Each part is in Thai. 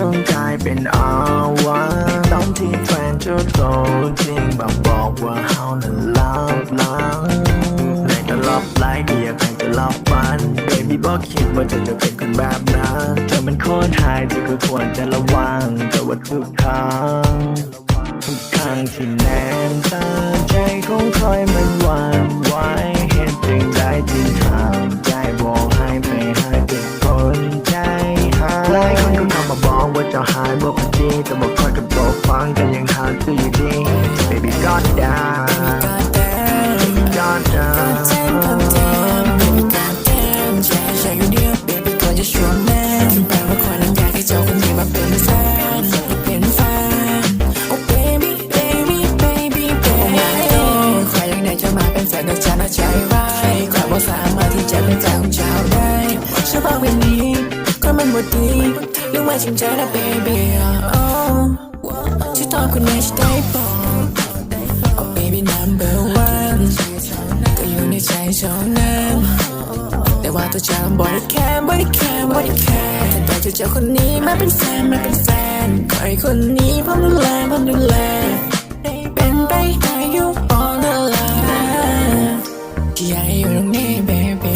อยต้องกลายเป็นอาวันตอนที่แฟนเจะโตจริงบอกบอกว่าเขานั้นลับหลังในตลบไลค์เดียใครจะรอบมัน baby บอกคิดว่าเธอจะเป็นคนแบบนั้นเธอมันโคตรหายที่ก็ควรจะระวังแต่ว่าทุกครั้งทุกครั้งที่แนมตาใจของคอยมันหวั่น จะหายบอกคนดีแต่บอกคอยกับบอกฟังกันยังหาตัวอยู่ดี baby god down baby god down ใช่ใช่อยู่เดียว baby ก่อนจะชวนแม่แปลว่าคนนั้นอยากให้เจ้าคนนี้มาเป็นแฟนเป็นแฟน oh baby baby baby baby ใครอยังไหนจะมาเป็นแฟนกับฉันนะใจร้ายใครว่าสามารถที่จะเป็นแฟนของเจ้าได้ฉันบอกแบบนี้ก็มันหมดดี รู้ว่าจริงใจนะ baby oh ที่ตอนคนนี้ฉันได้บอก oh baby number one ก็อยู่ในใจเท่านั้นแต่ว่าตัวฉันบริแค่บริแค่บริแค่แต่จะเจอคนนี้มาเป็นแฟนมาเป็นแฟนคอยคนนี้พร้อมดูแลพร้อมดูแลเป็นไปได้อยู่ all the life ที่อยากอยู่ตรงนี้ baby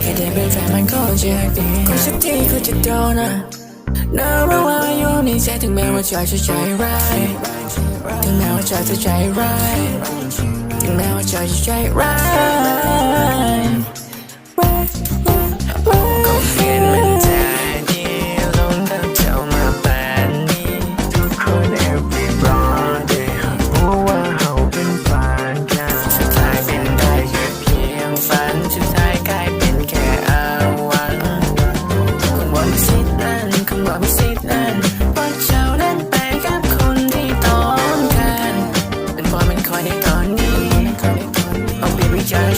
แค่ได้เป็นแฟนมันก็จะดีคนสักทีก็จะโดนอะ น่ารู้ว่าอยู่ในใจถึงแม้ว่าใจจะใจร้ายถึงแม้ว่าใจจะใจร้ายถึงแม้ว่าใจจะใจร้าย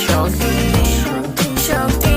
Don't be shy.